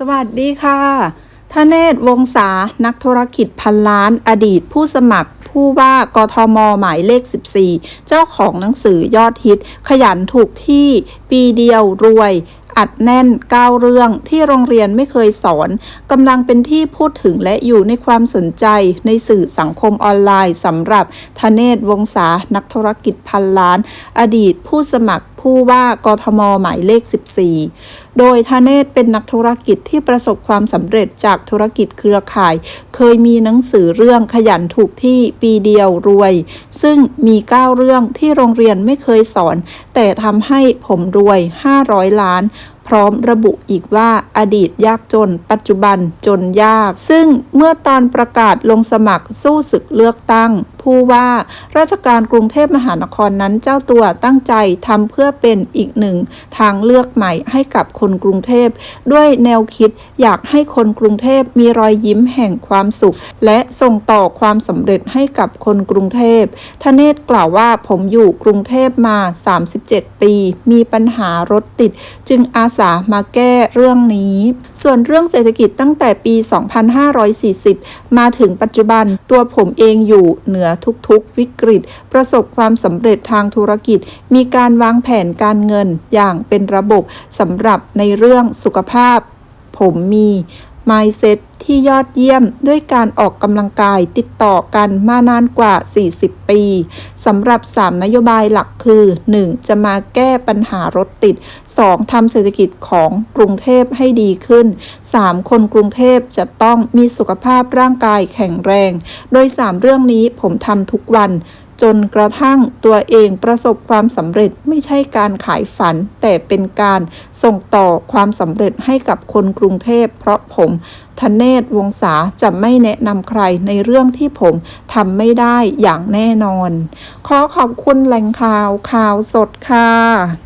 สวัสดีค่ะทเนศวงศา นักธุรกิจพันล้าน อดีตผู้สมัครผู้ว่ากทม หมายเลข 14 เจ้าของหนังสือยอดฮิต ขยันถูกที่ปีเดียวรวย อัดแน่น9เรื่องที่โรงเรียนไม่เคยสอนกำลังเป็นที่พูดถึงและอยู่ในความสนใจในสื่อสังคมออนไลน์สำหรับทเนศวงศา นักธุรกิจพันล้าน อดีตผู้สมัคร ผู้ว่ากทมหมายเลข 14 โดยทเนศเป็นนักธุรกิจที่ประสบความสำเร็จจากธุรกิจเครือข่าย เคยมีหนังสือเรื่องขยันถูกที่ปีเดียวรวย ซึ่งมี 9 เรื่องที่โรงเรียนไม่เคยสอน แต่ทำให้ผมรวย 500 ล้าน พร้อมระบุอีกว่าอดีตยากจน ปัจจุบันจนยาก ซึ่งเมื่อตอนประกาศลงสมัครสู้ศึกเลือกตั้ง ผู้ว่าราชการกรุงเทพมหานครนั้นเจ้าตัวตั้งใจทำเพื่อเป็นอีกหนึ่ง ทางเลือกใหม่ให้กับคนกรุงเทพ ด้วยแนวคิดอยากให้คนกรุงเทพมีรอยยิ้มแห่งความสุข และส่งต่อความสำเร็จให้กับคนกรุงเทพทเนศกล่าวว่าผมอยู่กรุงเทพมา 37 ปี มีปัญหารถติด จึงอาษามาแก้เรื่องนี้ ส่วนเรื่องเศรษฐกิจตั้งแต่ปี 2540 มาถึงปัจจุบันตัวผมเองอยู่เหนือทุกๆ วิกฤต ประสบความสำเร็จทางธุรกิจ มีการวางแผนการเงินอย่างเป็นระบบสำหรับในเรื่องสุขภาพ ผมมี mindset ที่ยอดเยี่ยมด้วยการออกกำลังกายติดต่อกันมานานกว่า 40 ปีสำหรับ 3 นโยบายหลักคือ 1. จะมาแก้ปัญหารถติด 2. ทำเศรษฐกิจของกรุงเทพให้ดีขึ้น 3. คนกรุงเทพจะต้องมีสุขภาพร่างกายแข็งแรง โดย 3 เรื่องนี้ผมทำทุกวันจนกระทั่งตัวเองประสบความสำเร็จไม่ใช่การขายฝัน แต่เป็นการส่งต่อความสำเร็จให้กับคนกรุงเทพ เพราะผมธเนศวงศาจะไม่แนะนำใครในเรื่องที่ผมทำไม่ได้อย่างแน่นอน ขอขอบคุณแหล่งข่าวข่าวสดค่ะ